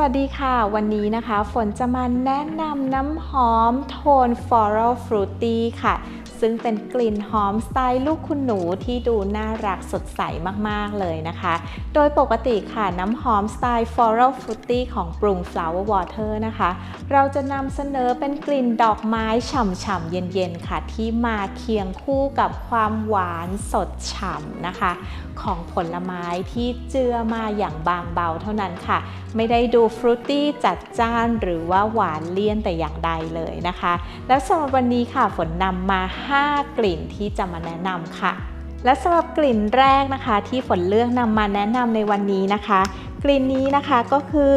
วัสดีค่ะ วันนี้นะคะ ฝนจะมาแนะนำน้ำหอมโทน Floral Fruity ค่ะ ซึ่งเป็นกลิ่นหอมสไตล์ลูกคุณหนูที่ดูน่ารักสดใสมากๆเลยนะคะ โดยปกติค่ะน้ำหอมสไตล์ Floral Fruity ของปรุง Flower Water นะคะ เราจะนำเสนอเป็นกลิ่นดอกไม้ฉ่ำๆเย็นๆค่ะ ที่มาเคียงคู่กับความหวานสดฉ่ำนะคะ ของผลไม้ที่เจือมาอย่างบางเบาเท่านั้นค่ะ ไม่ได้ดูฟรุตตี้จัดจ้านหรือว่าหวานเลี่ยนแต่อย่างใดเลยนะคะ และสำหรับวันนี้ค่ะฝนนำมา5 กลิ่นที่จะมาแนะนำค่ะ และสำหรับกลิ่นแรกนะคะ ที่ฝนเลือกนำมาแนะนำในวันนี้นะคะ กลิ่นนี้นะคะก็คือ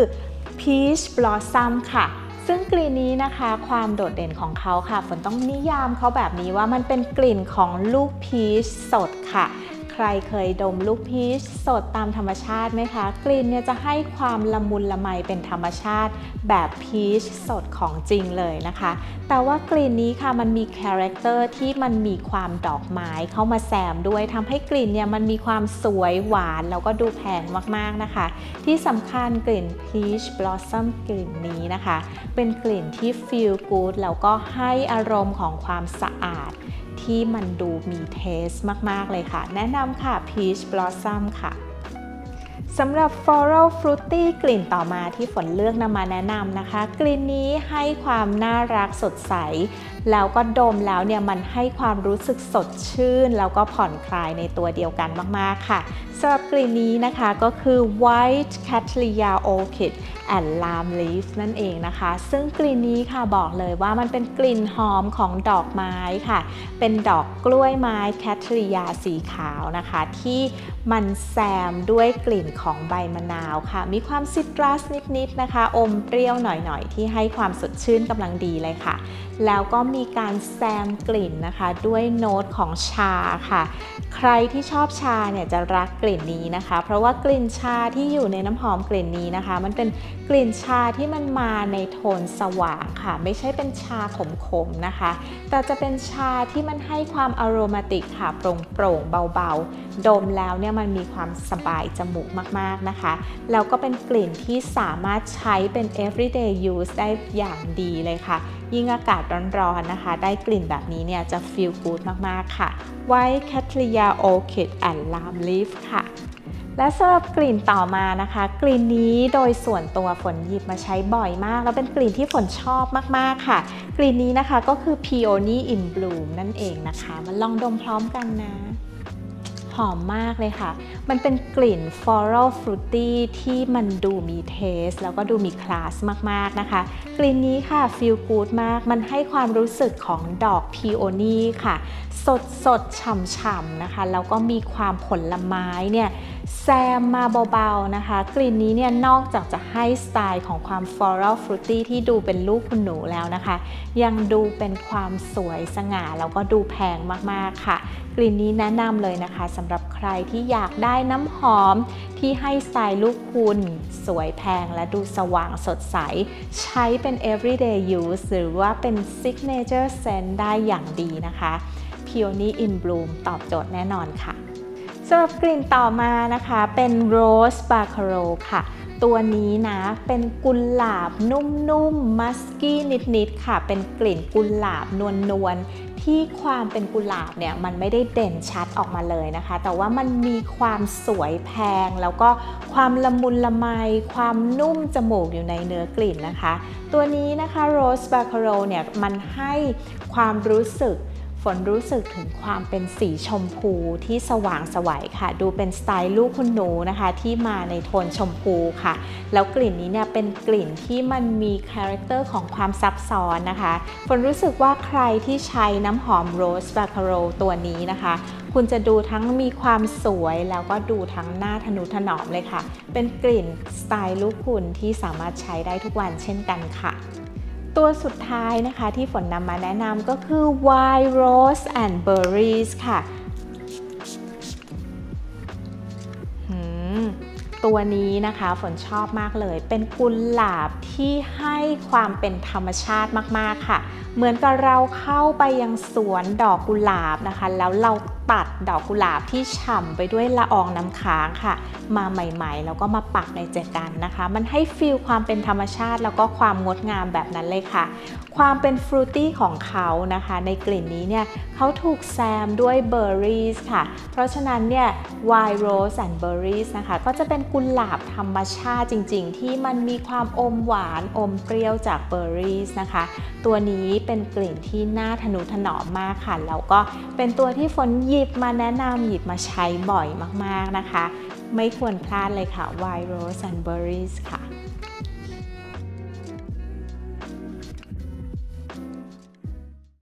Peach Blossom ค่ะซึ่งกลิ่นนี้นะคะความโดดเด่นของเขาค่ะฝนต้องนิยามเขาแบบนี้ว่ามันเป็นกลิ่นของลูกพีชสดค่ะ ใครเคยดมลูกพีชสดตามธรรมชาติไหมคะ กลิ่นเนี่ยจะให้ความละมุนละไมเป็นธรรมชาติ แบบพีชสดของจริงเลยนะคะ แต่ว่ากลิ่นนี้ค่ะมันมีคาแรคเตอร์ที่มันมีความดอกไม้เข้ามาแซมด้วยทำให้กลิ่นเนี่ยมันมีความสวยหวานแล้วก็ดูแพงมากๆนะคะ ที่สำคัญกลิ่น Peach Blossom กลิ่นนี้นะคะ เป็นกลิ่นที่ feel good แล้วก็ให้อารมณ์ของความสะอาด ที่มันดูมีเทสมาก ๆ เลยค่ะ แนะนำค่ะ Peach Blossom ค่ะ สำหรับ Floral Fruity กลิ่นต่อมาที่ฝนเลือกนำมาแนะนำนะคะ กลิ่นนี้ให้ความน่ารักสดใส แล้วก็ดมแล้วเนี่ยมันให้ความรู้สึกสดชื่น แล้วก็ผ่อนคลายในตัวเดียวกันมาก ๆ ค่ะสำหรับกลิ่นนี้นะคะก็คือ White Cattleya Orchid and Lime Leaf นั่นเองนะคะ ซึ่งกลิ่นนี้ค่ะบอกเลยว่ามันเป็นกลิ่นหอมของดอกไม้ค่ะ เป็นดอกกล้วยไม้แคทริยาสีขาวนะคะ ที่มันแซมด้วยกลิ่นขของใบมะนาวค่ะ มีความซิตรัสนิดๆนะคะ อมเปรี้ยวหน่อยๆ ที่ให้ความสดชื่นกำลังดีเลยค่ะ แล้วก็มีการแซมกลิ่นนะคะ ด้วยโน้ตของชาค่ะ ใครที่ชอบชาเนี่ยจะรักกลิ่นนี้นะคะ เพราะว่ากลิ่นชาที่อยู่ในน้ำหอมกลิ่นนี้นะคะ มันเป็นกลิ่นชาที่มันมาในโทนสว่างค่ะ ไม่ใช่เป็นชาขมๆนะคะ แต่จะเป็นชาที่มันให้ความอโรมาติกค่ะโปร่งๆเบาๆ ดมแล้วเนี่ยมันมีความสบายจมูกมากๆนะคะ แล้วก็เป็นกลิ่นที่สามารถใช้เป็น everyday use ได้อย่างดีเลยค่ะ ยิ่งอากาศร้อนๆนะคะ ได้กลิ่นแบบนี้เนี่ยจะ feel good มากๆค่ะ White Cattleya Orchid and Lime Leaf ค่ะและสำหรับกลิ่นต่อมานะคะ กลิ่นนี้โดยส่วนตัวฝนหยิบมาใช้บ่อยมาก แล้วเป็นกลิ่นที่ฝนชอบมากๆค่ะ กลิ่นนี้นะคะก็คือ Peony in Bloom นั่นเองนะคะ มาลองดมพร้อมกันนะ หอมมากเลยค่ะ มันเป็นกลิ่น floral fruity ที่มันดูมีเทส แล้วก็ดูมีคลาสมากๆนะคะ กลิ่นนี้ค่ะ feel good มาก มันให้ความรู้สึกของดอก peony ค่ะ สดสดฉ่ำๆนะคะ แล้วก็มีความผลไม้เนี่ยแซมมาเบาๆนะคะ กลิ่นนี้เนี่ยนอกจากจะให้สไตล์ของความ floral fruity ที่ดูเป็นลูกคุณหนูแล้วนะคะ ยังดูเป็นความสวยสง่าแล้วก็ดูแพงมากๆค่ะ กลิ่นนี้แนะนำเลยนะคะสำหรับใครที่อยากได้น้ำหอมที่ให้สไตล์ลูกคุณ สวยแพงและดูสว่างสดใส ใช้เป็น everyday use หรือว่าเป็น signature scent ได้อย่างดีนะคะ Peony in Bloom ตอบโจทย์แน่นอนค่ะสำหรับกลิ่นต่อมานะคะเป็น Rose b a c c a r o ค่ะ ตัวนี้นะ เป็นกุหลาบนุ่มๆมัสกี้นิดๆค่ะ เป็นกลิ่นกุหลาบนวลๆที่ความเป็นกุหลาบเนี่ยมันไม่ได้เด่นชัดออกมาเลยนะคะ แต่ว่ามันมีความสวยแพง แล้วก็ความละมุนละไม ความนุ่มจมูกอยู่ในเนื้อกลิ่นนะคะ ตัวนี้นะคะ Rose Baccarat เนี่ยมันให้ความรู้สึก ฝนรู้สึกถึงความเป็นสีชมพูที่สว่างสวัยค่ะ ดูเป็นสไตล์ลูกคุณหนูนะคะ ที่มาในโทนชมพูค่ะ แล้วกลิ่นนี้เนี่ยเป็นกลิ่นที่มันมีคาแรคเตอร์ของความซับซ้อนนะคะฝนรู้สึกว่าใครที่ใช้น้ำหอมโรสบาคาโรตัวนี้นะคะ คุณจะดูทั้งมีความสวยแล้วก็ดูทั้งหน้าทนุถนอมเลยค่ะ เป็นกลิ่นสไตล์ลูกคุณที่สามารถใช้ได้ทุกวันเช่นกันค่ะ ตัวสุดท้ายนะคะที่ฝนนำมาแนะนำก็คือ Wild Rose and Berries ค่ะหืมตัวนี้นะคะฝนชอบมากเลย เป็นกุหลาบที่ให้ความเป็นธรรมชาติมากๆค่ะ เหมือนกับเราเข้าไปยังสวนดอกกุหลาบนะคะ แล้วเราตัดดอกกุหลาบที่ฉ่ำไปด้วยละอองน้ำค้างค่ะ มาใหม่ๆ แล้วก็มาปักในเจกันนะคะ มันให้ฟีลความเป็นธรรมชาติ แล้วก็ความงดงามแบบนั้นเลยค่ะ ความเป็นฟรุตตี้ของเขานะคะ ในกลิ่นนี้เนี่ยเขาถูกแซมด้วยเบอร์รี่ค่ะ เพราะฉะนั้นเนี่ย Wild Rose and Berries นะคะ ก็จะเป็นกุหลาบธรรมชาติจริง ๆ ที่มันมีความอมหวานอมเปรี้ยวจากเบอร์รี่นะคะ ตัวนี้เป็นกลิ่นที่น่าทนุถนอมมากค่ะแล้วก็เป็นตัวที่ฝนหยิบมาแนะนำหยิบมาใช้บ่อยมากๆนะคะ ไม่ควรพลาดเลยค่ะ Wild Rose and Berries ค่ะ